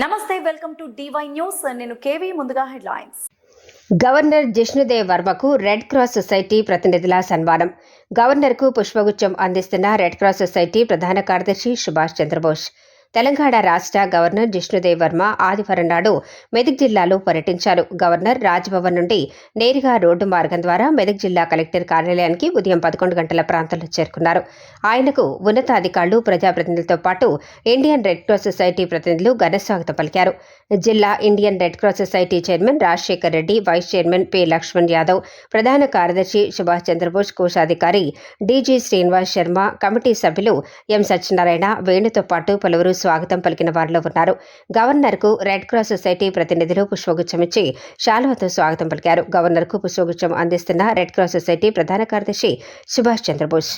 నమస్తే welcome to DY news నేను KV ముందుగా హెడ్లైన్స్. గవర్నర్ జిష్ణుదేవ్ వర్మకు రెడ్ క్రాస్ సొసైటీ ప్రతినిధుల సన్మానం. గవర్నర్కు పుష్పగుచ్చం అందిస్తున్న రెడ్ క్రాస్ సొసైటీ ప్రధాన కార్యదర్శి సుభాష్ చంద్రబోస్. తెలంగాణ రాష్ట్ర గవర్నర్ జిష్ణుదేవ్ వర్మ ఆదివారం నాడు మెదక్ జిల్లాలో పర్యటించారు. గవర్నర్ రాజ్భవన్ నుండి నేరుగా రోడ్డు మార్గం ద్వారా మెదక్ జిల్లా కలెక్టర్ కార్యాలయానికి ఉదయం పదకొండు గంటల ప్రాంతంలో చేరుకున్నారు. ఆయనకు ఉన్నతాధికారులు ప్రజాప్రతినిధులతో పాటు ఇండియన్ రెడ్ క్రాస్ సొసైటీ ప్రతినిధులు ఘన స్వాగతం పలికారు. జిల్లా Indian Red Cross Society chairman Rajasekhar Reddy vice chairman P Lakshman Yadav ప్రధాన కార్యదర్శి సుభాష్ చంద్రబోస్ కోశాధికారి డీజీ శ్రీనివాస్ శర్మ కమిటీ సభ్యులు ఎం సత్యనారాయణ వేణుతో పాటు పలువురు స్వాగతం పలికిన వారిలో ఉన్నారు. గవర్నర్కు రెడ్ క్రాస్ సొసైటీ ప్రతినిధులు పుష్పగుచ్చం ఇచ్చి శాలువతో స్వాగతం పలికారు. గవర్నర్కు పుష్పగుచ్చం అందిస్తున్న రెడ్ క్రాస్ సొసైటీ ప్రధాన కార్యదర్శి సుభాష్ చంద్రబోస్.